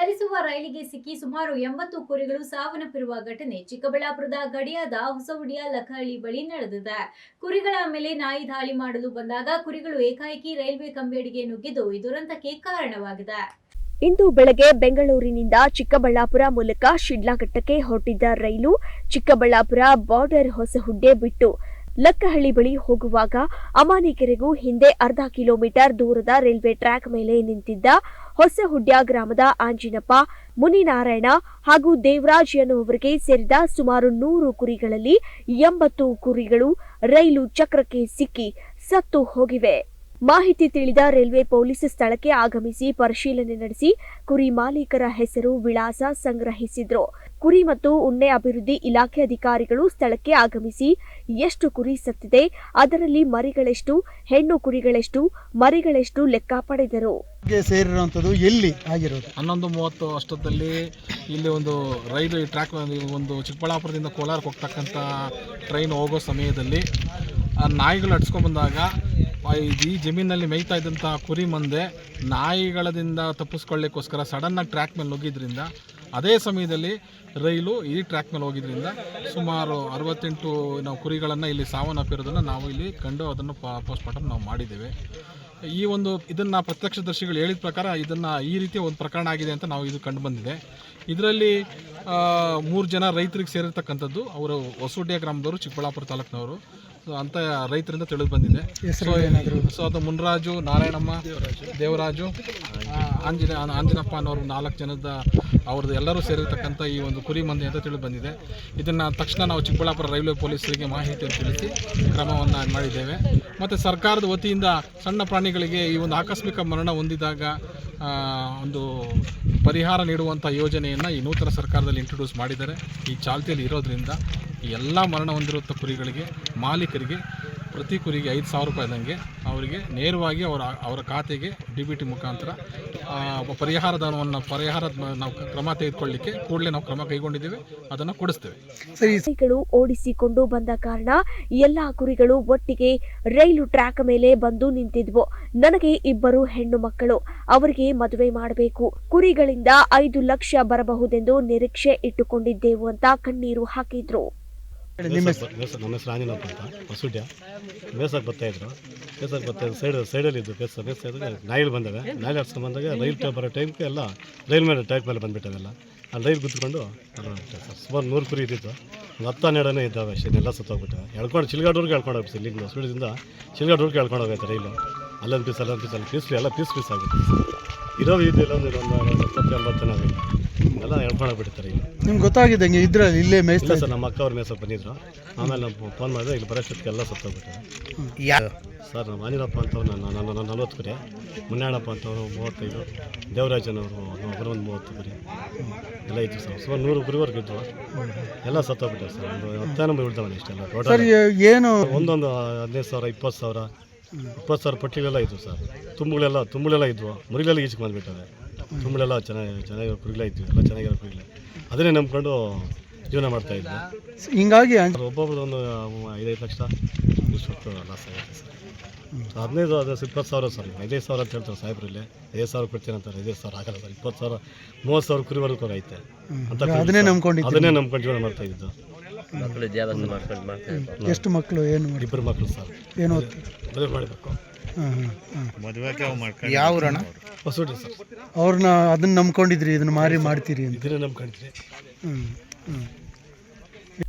ಚಲಿಸುವ ರೈಲಿಗೆ ಸಿಕ್ಕಿ ಸುಮಾರು ಎಂಬತ್ತು ಕುರಿಗಳು ಸಾವನ್ನಪ್ಪಿರುವ ಘಟನೆ ಚಿಕ್ಕಬಳ್ಳಾಪುರದ ಗಡಿಯಾದ ಹೊಸಹುಡಿಯ ಲಖಹಳ್ಳಿ ಬಳಿ ನಡೆದಿದೆ. ಕುರಿಗಳ ಮೇಲೆ ನಾಯಿ ದಾಳಿ ಮಾಡಲು ಬಂದಾಗ ಕುರಿಗಳು ಏಕಾಏಕಿ ರೈಲ್ವೆ ಕಂಬೇಡಿಗೆ ನುಗ್ಗಿದ್ದು ಈ ದುರಂತಕ್ಕೆ ಕಾರಣವಾಗಿದೆ. ಇಂದು ಬೆಳಗ್ಗೆ ಬೆಂಗಳೂರಿನಿಂದ ಚಿಕ್ಕಬಳ್ಳಾಪುರ ಮೂಲಕ ಶಿಡ್ಲಾಘಟ್ಟಕ್ಕೆ ಹೊರಟಿದ್ದ ರೈಲು ಚಿಕ್ಕಬಳ್ಳಾಪುರ ಬಾರ್ಡರ್ ಹೊಸಹುಡ್ಡೆ ಬಿಟ್ಟು ಲಕ್ಕಹಳ್ಳಿ ಬಳಿ ಹೋಗುವಾಗ ಅಮಾನಿಕೆರೆಗೂ ಹಿಂದೆ ಅರ್ಧ ಕಿಲೋಮೀಟರ್ ದೂರದ ರೈಲ್ವೆ ಟ್ರ್ಯಾಕ್ ಮೇಲೆ ನಿಂತಿದ್ದ ಹೊಸಹುಡ್ಯ ಗ್ರಾಮದ ಆಂಜಿನಪ್ಪ, ಮುನಿನಾರಾಯಣ ಹಾಗೂ ದೇವರಾಜ್ ಎನ್ನುವರಿಗೆ ಸೇರಿದ ಸುಮಾರು ನೂರು ಕುರಿಗಳಲ್ಲಿ ಎಂಬತ್ತು ಕುರಿಗಳು ರೈಲು ಚಕ್ರಕ್ಕೆ ಸಿಕ್ಕಿ ಸತ್ತು ಹೋಗಿವೆ. ಮಾಹಿತಿ ತಿಳಿದ ರೈಲ್ವೆ ಪೊಲೀಸ್ ಸ್ಥಳಕ್ಕೆ ಆಗಮಿಸಿ ಪರಿಶೀಲನೆ ನಡೆಸಿ ಕುರಿ ಮಾಲೀಕರ ಹೆಸರು ವಿಳಾಸ ಸಂಗ್ರಹಿಸಿದ್ರು. ಕುರಿ ಮತ್ತು ಉಣ್ಣೆ ಅಭಿವೃದ್ಧಿ ಇಲಾಖೆ ಅಧಿಕಾರಿಗಳು ಸ್ಥಳಕ್ಕೆ ಆಗಮಿಸಿ ಎಷ್ಟು ಕುರಿ ಸತ್ತಿದೆ ಅದರಲ್ಲಿ ಮರಿಗಳೆಷ್ಟು ಹೆಣ್ಣು ಕುರಿಗಳೆಷ್ಟು ಮರಿಗಳೆಷ್ಟು ಲೆಕ್ಕ ಪಡೆದರು. ಸೇರಿರುವಂತದ್ದು ಸೇರಿರುವಂಥದ್ದು ಎಲ್ಲಿ ಆಗಿರೋದು? ಹನ್ನೊಂದು ಮೂವತ್ತು ಅಷ್ಟೊತ್ತಲ್ಲಿ ಇಲ್ಲಿ ಒಂದು ರೈಲು ಟ್ರ್ಯಾಕ್ ಒಂದು ಚಿಕ್ಕಬಳ್ಳಾಪುರದಿಂದ ಕೋಲಾರಕ್ಕೆ ಹೋಗ್ತಕ್ಕಂಥ ಟ್ರೈನ್ ಹೋಗೋ ಸಮಯದಲ್ಲಿ ಆ ನಾಯಿಗಳು ಅಡ್ಸ್ಕೊಂಬಂದಾಗ ಆ ಈ ಜಮೀನಲ್ಲಿ ಮೇಯ್ತಾ ಇದ್ದಂಥ ಕುರಿ ಮಂದೆ ನಾಯಿಗಳದಿಂದ ತಪ್ಪಿಸ್ಕೊಳ್ಳಿಕ್ಕೋಸ್ಕರ ಸಡನ್ನಾಗಿ ಟ್ರ್ಯಾಕ್ ಮೇಲೆ ನುಗ್ಗಿದ್ರಿಂದ, ಅದೇ ಸಮಯದಲ್ಲಿ ರೈಲು ಈ ಟ್ರ್ಯಾಕ್ ಮೇಲೆ ಹೋಗಿದ್ರಿಂದ ಸುಮಾರು ಅರವತ್ತೆಂಟು ನಾವು ಕುರಿಗಳನ್ನು ಇಲ್ಲಿ ಸಾವನ್ನಪ್ಪಿರೋದನ್ನು ನಾವು ಇಲ್ಲಿ ಕಂಡು ಅದನ್ನು ಪೋಸ್ಟ್ಮಾರ್ಟಮ್ ನಾವು ಮಾಡಿದ್ದೇವೆ. ಈ ಒಂದು ಇದನ್ನು ಪ್ರತ್ಯಕ್ಷದರ್ಶಿಗಳು ಹೇಳಿದ ಪ್ರಕಾರ ಇದನ್ನು ಈ ರೀತಿ ಒಂದು ಪ್ರಕರಣ ಆಗಿದೆ ಅಂತ ನಾವು ಇದು ಕಂಡು ಬಂದಿದೆ. ಇದರಲ್ಲಿ ಮೂರು ಜನ ರೈತರಿಗೆ ಸೇರಿರ್ತಕ್ಕಂಥದ್ದು, ಅವರು ಹೊಸೂಡ್ಯ ಗ್ರಾಮದವರು, ಚಿಕ್ಕಬಳ್ಳಾಪುರ ತಾಲೂಕಿನವರು. ಸೊ ಅಂತ ರೈತರಿಂದ ತಿಳಿದು ಬಂದಿದೆ. ಸೊ ಸೊ ಅದು ಮುನ್ರಾಜು ನಾರಾಯಣಮ್ಮ ದೇವರಾಜು ಆಂಜಿನ ಆಂಜನಪ್ಪ ಅನ್ನೋರು ನಾಲ್ಕು ಜನದ ಅವ್ರದ್ದು ಎಲ್ಲರೂ ಸೇರಿರ್ತಕ್ಕಂಥ ಈ ಒಂದು ಕುರಿ ಮಂದಿ ಅಂತ ತಿಳಿದು ಬಂದಿದೆ. ಇದನ್ನು ತಕ್ಷಣ ನಾವು ಚಿಕ್ಕಬಳ್ಳಾಪುರ ರೈಲ್ವೆ ಪೊಲೀಸರಿಗೆ ಮಾಹಿತಿಯನ್ನು ತಿಳಿಸಿ ಕ್ರಮವನ್ನು ಮಾಡಿದ್ದೇವೆ. ಮತ್ತು ಸರ್ಕಾರದ ವತಿಯಿಂದ ಸಣ್ಣ ಪ್ರಾಣಿಗಳಿಗೆ ಈ ಒಂದು ಆಕಸ್ಮಿಕ ಮರಣ ಹೊಂದಿದಾಗ ಒಂದು ಪರಿಹಾರ ನೀಡುವಂಥ ಯೋಜನೆಯನ್ನು ಈ ನೂತನ ಸರ್ಕಾರದಲ್ಲಿ ಇಂಟ್ರೊಡ್ಯೂಸ್ ಮಾಡಿದ್ದಾರೆ. ಈ ಚಾಲ್ತಿಯಲ್ಲಿ ಇರೋದ್ರಿಂದ ಎಲ್ಲ ಮರಣ ಹೊಂದಿರುವಂಥ ಕುರಿಗಳಿಗೆ ಮಾಲೀಕರಿಗೆ ಪ್ರತಿ ಕುರಿಗೆ ಐದು ಸಾವಿರ ರೂಪಾಯಿದಂಗೆ ಅವರಿಗೆ ನೇರವಾಗಿ ಅವರ ಅವರ ಖಾತೆಗೆ ಡಿ ಬಿ ಟಿ ಮುಖಾಂತರ ಆ, ಪರಿಹಾರ ಧನವನ್ನು ಪರಿಹಾರ ನಾವು ಕ್ರಮ ತೆಗೆದುಕೊಳ್ಳಿಕ್ಕೆ ಕೂಡಲೇ ನಾವು ಕ್ರಮ ಕೈಗೊಂಡಿದ್ದೇವೆ ಅದನ್ನು ಕೊಡಿಸ್ತೇವೆ. ಸರಿ. ಕುರಿಗಳು ಓಡಿಸಿಕೊಂಡು ಬಂದ ಕಾರಣ ಎಲ್ಲಾ ಕುರಿಗಳು ಒಟ್ಟಿಗೆ ರೈಲು ಟ್ರ್ಯಾಕ್ ಮೇಲೆ ಬಂದು ನಿಂತಿದ್ವು. ನನಗೆ ಇಬ್ಬರು ಹೆಣ್ಣು ಮಕ್ಕಳು ಅವರಿಗೆ ಮದುವೆ ಮಾಡಬೇಕು. ಕುರಿಗಳಿಂದ ಐದು ಲಕ್ಷ ಬರಬಹುದೆಂದು ನಿರೀಕ್ಷೆ ಇಟ್ಟುಕೊಂಡಿದ್ದೆವು ಅಂತ ಕಣ್ಣೀರು ಹಾಕಿದ್ರು. ನಮ್ಮ ಹೆಸರು ಆಂಜನಪ್ಪ ಅಂತ ಹೊಸುಡ್ಯ ಬೇಸಾಗಿ ಬರ್ತಾಯಿದ್ರು ಬೇಸಾಗಿ ಬರ್ತಾ ಸೈಡ್ ಸೈಡಲ್ಲಿ ಇದ್ದು ಬೇಸ ಬೇಸ ನಾಯಿಗಳು ಬಂದವೆ. ನಾಯಿ ಹಡ್ಸ್ಕೊಂಡು ಬಂದಾಗ ರೈಲ್ ಟೈಮ್ ಬರೋ ಟೈಮ್ಗೆ ಎಲ್ಲ ರೈಲ್ ಮೇಲೆ ಟ್ರ್ಯಾಕ್ ಮೇಲೆ ಬಂದುಬಿಟ್ಟವೆಲ್ಲ ಆ ರೈಲ್ ಕುತ್ಕೊಂಡು ಸುಮಾರು ನೂರು ಕುರಿ ಇದ್ದಿತ್ತು. ಒಂದು ಹತ್ತು ಹನ್ನೆರಡನೇ ಇದ್ದಾವೆ ಅಷ್ಟೇ ಎಲ್ಲ ಸತ್ತೋಗ್ಬಿಟ್ಟವೆ. ಎಳ್ಕೊಂಡು ಚಿಲ್ಗಾಡೋರ್ಗೆ ಎಳ್ಕೊಂಡು ಹೋಗ್ಬಿಟ್ಟು ಇಲ್ಲಿಂದ ಸುಳಿದಿಂದ ಚಿಲ್ಗಾಡೋರ್ಗೆ ಎಳ್ಕೊಂಡು ಹೋಗೈತೆ ರೈಲು. ಅಲ್ಲೊಂದು ಪೀಸ್ ಅಲ್ಲೊಂದು ಪೀಸ್ ಅಲ್ಲಿ ಪೀಸ್ ಎಲ್ಲ ಪೀಸ್ ಪೀಸ್ ಆಗುತ್ತೆ. ಇರೋ ಇದು ಇಲ್ಲೊಂದು ಇಲ್ಲೊಂದು ಎಪ್ಪತ್ತು ಎಂಬತ್ತು ಜನ. ಎಲ್ಲ ಎಳ್ಕೊಂಡು ಬಿಡ್ತಾರೆ ಈಗ ನಿಮ್ಗೆ ಗೊತ್ತಾಗಿದ್ದಂಗೆ ಇದ್ರೆ ಇಲ್ಲೇ ಇಲ್ಲ ಸರ್ ನಮ್ಮ ಅಕ್ಕ ಅವ್ರ ಮೇಸಕ್ಕೆ ಬಂದಿದ್ರು ಆಮೇಲೆ ನಮ್ಮ ಫೋನ್ ಮಾಡಿದ್ರೆ ಇಲ್ಲಿ ಬರೋಷ್ಟೊತ್ತಿಗೆಲ್ಲ ಸತ್ತೋಗ್ಬಿಟ್ಟು ಸರ್ ನಮ್ಮ ಅನಿಲಪ್ಪ ಅಂತವ್ರು ನನ್ನ ನನ್ನ ನಲ್ವತ್ತು ಕುರಿ ಮುನ್ನಾಳಪ್ಪ ಅಂತವರು ಮೂವತ್ತೈದು ದೇವರಾಜನವರು ಒಬ್ಬರು ಒಂದು ಮೂವತ್ತು ಕುರಿ. ಎಲ್ಲ ಇತ್ತು ಸರ್. ಸುಮಾರು ನೂರು ಕುರಿವರೆಗೂ ಇದ್ವು ಎಲ್ಲ ಸತ್ತೋಗ್ಬಿಟ್ಟೆ ಸರ್. ಒಂದು ಹತ್ತೇ ನಂಬರ್ ಇಡ್ತಾವೆ ಇಷ್ಟೆಲ್ಲ ಸರ್ ಟೋಟಲ್ ಏನು ಒಂದೊಂದು ಹದಿನೈದು ಸಾವಿರ ಇಪ್ಪತ್ತು ಸಾವಿರ ಇಪ್ಪತ್ತು ಸಾವಿರ ಪಟ್ಟಿಗಳೆಲ್ಲ ಇದ್ವು ಸರ್. ತುಂಬುಗಳೆಲ್ಲ ತುಂಬುಗಳೆಲ್ಲ ಇದ್ವು. ಮುರಿಗಳೆಲ್ಲ ಈಚೆಗೆ ಬಂದುಬಿಟ್ಟವೆ ತುಂಬಳೆಲ್ಲ ಚೆನ್ನಾಗಿ ಚೆನ್ನಾಗಿರೋ ಕುರಿಗಳೇ ಇದ್ವಿ. ಎಲ್ಲ ಚೆನ್ನಾಗಿರೋ ಕುರಿಗಳೇ ಅದನ್ನೇ ನಂಬ್ಕೊಂಡು ಜೀವನ ಮಾಡ್ತಾ ಇದ್ವಿ. ಹಿಂಗಾಗಿ ಒಬ್ಬೊಬ್ಬರು ಒಬ್ಬೊಬ್ರು ಒಂದು ಐದೈದು ಲಕ್ಷ ಇಷ್ಟು ಲಾಸ್ ಆಗುತ್ತೆ ಸರ್. ಹದಿನೈದು ಅದು ಇಪ್ಪತ್ತು ಸಾವಿರ ಸರ್. ಐದೈದು ಸಾವಿರ ಅಂತ ಹೇಳ್ತಾರೆ ಸಾಹೇಬ್ರಲ್ಲಿ ಐದು ಸಾವಿರ ಕೊಡ್ತೀನಿ ಅಂತಾರೆ. ಐದೈದು ಸಾವಿರ ಆಗಲ್ಲ ಸರ್. ಇಪ್ಪತ್ತು ಸಾವಿರ ಮೂವತ್ತು ಸಾವಿರ ಕುರಿವರೆಗೂ ಐತೆ. ಅಂತ ಅದನ್ನೇ ನಂಬ್ಕೊಂಡು ಅದನ್ನೇ ನಂಬ್ಕೊಂಡು ಜೀವನ ಮಾಡ್ತಾ ಇದ್ದು. ಎಷ್ಟು ಮಕ್ಕಳು ಏನು ಮಾಡಿ ಇಬ್ಬರು ಮಕ್ಕಳು ಸರ್ ಏನು ಓದ್ತಾರೆ? ಮದುವೆ ಮಾಡಬೇಕು. ಹಾಂ ಹಾಂ ಯಾವ ಹೊಸೂಟಿ ಸರ್. ಅವ್ರನ್ನ ಅದನ್ನ ನಂಬ್ಕೊಂಡಿದ್ರಿ ಇದನ್ನ ಮಾರಿ ಮಾಡ್ತೀರಿ ಅಂತ. ಇದನ್ನೇ ನಂಬ್ಕೊಂಡಿದ್ರಿ ಹ್ಞೂ ಹ್ಞೂ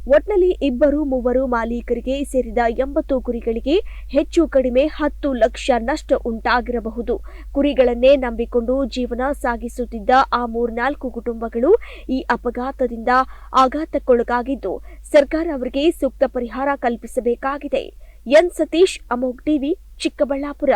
ಒಟ್ನಲ್ಲಿ ಇಬ್ಬರು, ಮೂವರು ಮಾಲೀಕರಿಗೆ ಸೇರಿದ ಎಂಬತ್ತು ಕುರಿಗಳಿಗೆ ಹೆಚ್ಚು ಕಡಿಮೆ ಹತ್ತು ಲಕ್ಷ ನಷ್ಟ ಉಂಟಾಗಿರಬಹುದು. ಕುರಿಗಳನ್ನೇ ನಂಬಿಕೊಂಡು ಜೀವನ ಸಾಗಿಸುತ್ತಿದ್ದ ಆ ಮೂರ್ನಾಲ್ಕು ಕುಟುಂಬಗಳು ಈ ಅಪಘಾತದಿಂದ ಆಘಾತಕ್ಕೊಳಗಾಗಿದ್ದು, ಸರ್ಕಾರ ಅವರಿಗೆ ಸೂಕ್ತ ಪರಿಹಾರ ಕಲ್ಪಿಸಬೇಕಾಗಿದೆ. N Satish, Amogh TV, Chikkaballapur.